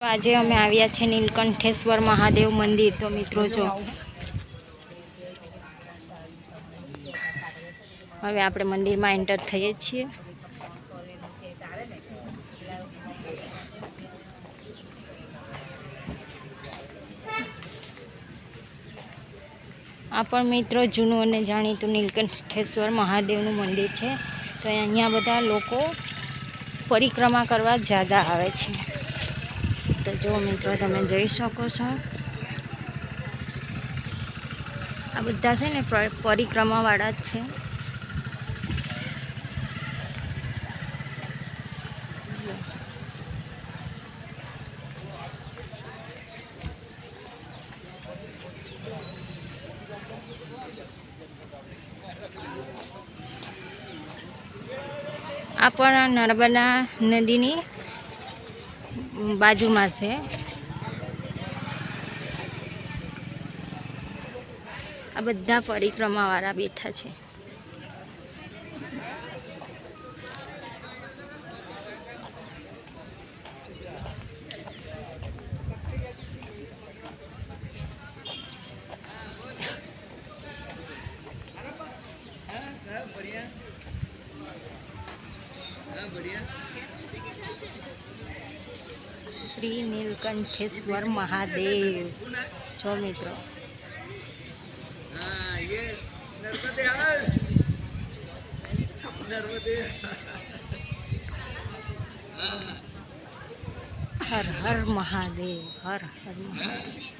આજે અમે આવ્યા છે નીલકંઠેશ્વર મહાદેવ મંદિર. તો મિત્રો જો, હવે આપણે મંદિરમાં એન્ટર થઈએ છીએ. આ પણ મિત્રો જૂનું અને જાણીતું નીલકંઠેશ્વર મહાદેવનું મંદિર છે. તો અહીંયા બધા લોકો પરિક્રમા કરવા જ્યાદા આવે છે. તો જો મિત્રો, તમે જોઈ શકો છો આ બધા છે ને પરિક્રમાવાળા જ છે. આ પણ નર્મદા નદીની બાજુમાં છે. આ બધા પરિક્રમાવાળા બેઠા છે. શ્રી નીલકંઠેશ્વર મહાદેવ. છો મિત્રો. હર હર મહાદેવ હર હર મહાદેવ.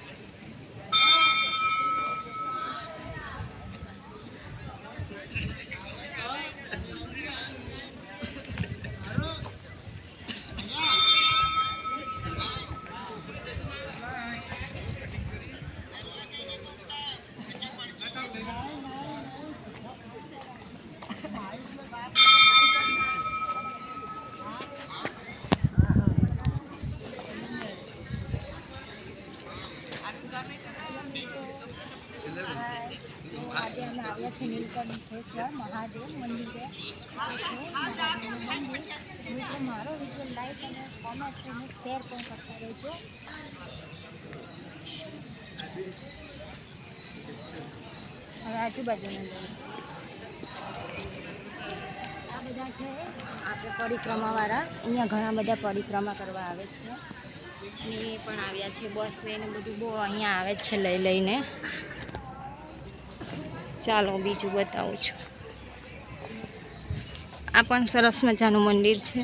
આજે અમે આવ્યા છે નીલકંઠેશ્વર મહાદેવ મંદિરે મિત્રો મારો વીડિયો લાઈક અને કોમેન્ટ અને શેર પણ કરતા રહેજો હવે આજુબાજુ આ બધા છે આપણે પરિક્રમાવાળા. અહીંયા ઘણા બધા પરિક્રમા કરવા આવે છે. એ પણ આવ્યા છે બસ લઈને બધું. બહુ અહીંયા આવે છે લઈ લઈને. ચાલો બીજું બતાવું છું. આ પણ સરસ મજાનું મંદિર છે.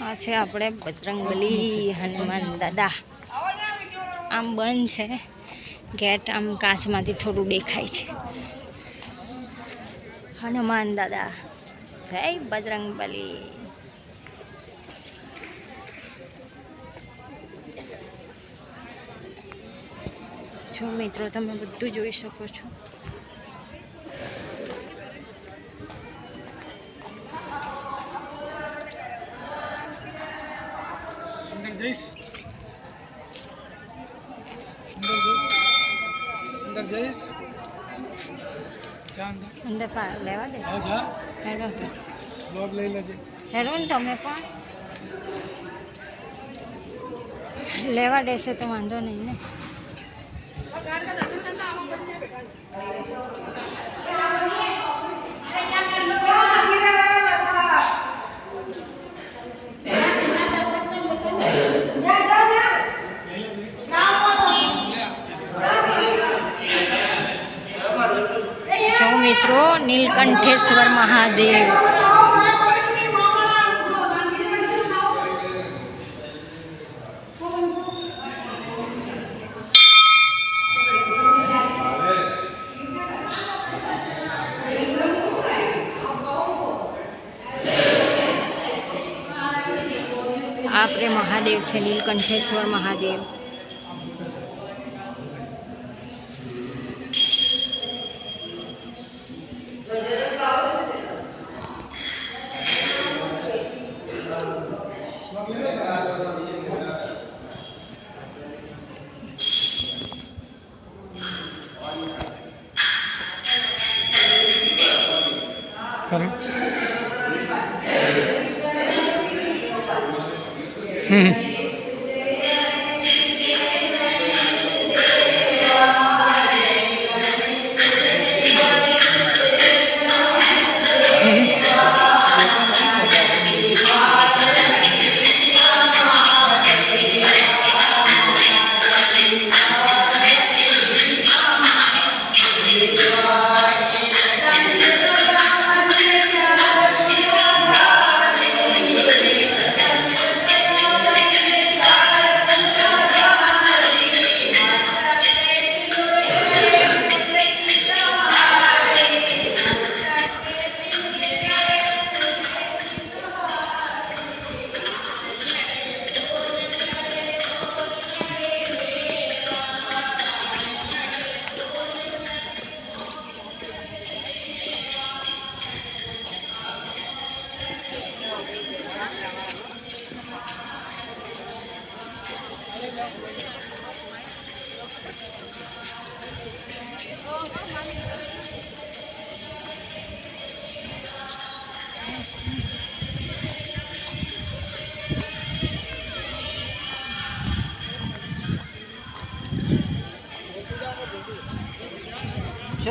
આ છે આપણે બજરંગબલી હનુમાન દાદા. આમ બંધ છે. ગેટ આમ કાચમાંથી થોડું દેખાય છે. હનુમાન દાદા. જય બજરંગબલી જો મિત્રો, તમે બધું જોઈ શકો છો. જઈશ અંદર જઈશ. અંદર લેવા દે. હેડો. બ્લોગ લઈ લેજે. હેડો તમે પણ. લેવા દેશે તો વાંધો નહીં ને. Thank you. નીલકંઠેશ્વર મહાદેવ આપણે મહાદેવ છે નીલકંઠેશ્વર મહાદેવ करें हम्म જો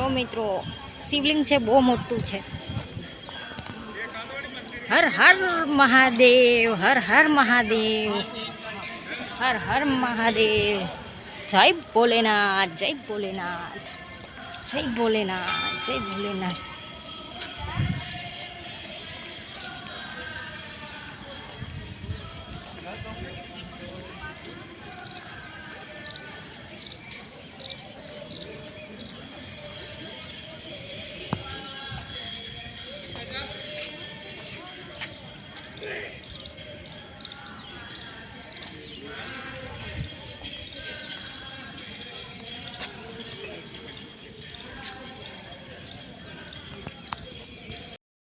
મિત્રો શિવલિંગ છે બહુ મોટું છે. હર હર મહાદેવ હર હર મહાદેવ. હર હર મહાદેવ જય ભોલેનાથ જય ભોલેનાથ જય ભોલેનાથ જય ભોલેનાથ